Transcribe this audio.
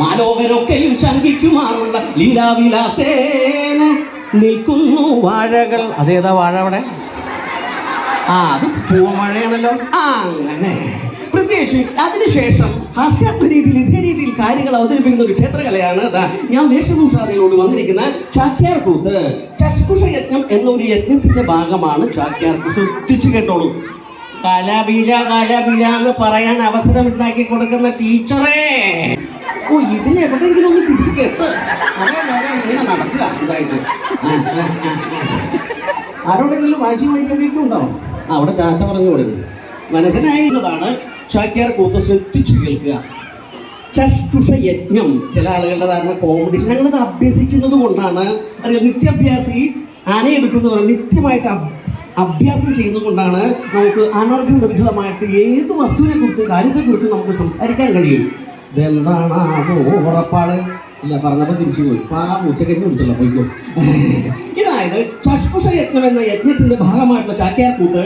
മാലോകരൊക്കെയും ശങ്കിക്കുമാറുള്ള ലീലാവിലാസേന നിൽക്കുന്നു വാഴകൾ. അതേതാ വാഴ അവിടെ? ആ അത് പൂവമഴയാണല്ലോ. ആ അങ്ങനെ. പ്രത്യേകിച്ച് അതിനുശേഷം ഹാസ്യാത്മ രീതിയിൽ ഇതേ രീതിയിൽ കാര്യങ്ങൾ അവതരിപ്പിക്കുന്ന ഒരു ക്ഷേത്രകലയാണ് അതാ ഞാൻ വേഷഭൂഷാദയോട് വന്നിരിക്കുന്ന ചാക്യാർ കൂത്ത് ചഷ്കുഷ യജ്ഞം എന്നൊരു യജ്ഞത്തിന്റെ ഭാഗമാണ് ചാക്യാർ കൂത്ത് ഒത്തിച്ചു കേട്ടോളൂ. കലബില കലബില എന്ന് പറയാൻ അവസരം ഉണ്ടാക്കി കൊടുക്കുന്ന ടീച്ചറേ. ഓ ഇതിന് എവിടെയെങ്കിലും ഒന്ന് പിടിച്ചു കേട്ട് നടക്കുക. ആരോടെങ്കിലും വാശി ഉണ്ടാവും അവിടെ ഡാറ്റ പറഞ്ഞു കൊടുക്കും. മനസ്സിലായിരുന്നതാണ് ചാക്യാർ കൂത്ത് ശ്രദ്ധിച്ചു കേൾക്കുക. ചഷ്ടുഷ യജ്ഞം. ചില ആളുകളുടെ ധാരണ കോമ്പറ്റീഷൻ ഞങ്ങളത് അഭ്യസിക്കുന്നത് കൊണ്ടാണ്. നിത്യാഭ്യാസി ആനയെടുക്കുന്നത് പോലെ നിത്യമായിട്ട് അഭ്യാസം ചെയ്യുന്നതുകൊണ്ടാണ് നമുക്ക് അനർഘവിരുദ്ധമായിട്ട് ഏത് വസ്തുവിനെ കുറിച്ച് കാര്യത്തെ കുറിച്ച് നമുക്ക് സംസാരിക്കാൻ കഴിയും? ഇതെന്താണ്? ഉറപ്പാട് ഇല്ല പറഞ്ഞപ്പോൾ തിരിച്ചു പോയി. ആ കുറിച്ചല്ലോ പോയിക്കോ. ഇതായത് ചഷ്പുഷ യജ്ഞം എന്ന യജ്ഞത്തിന്റെ ഭാഗമായിട്ടുള്ള ചാക്യാർ കൂട്ട്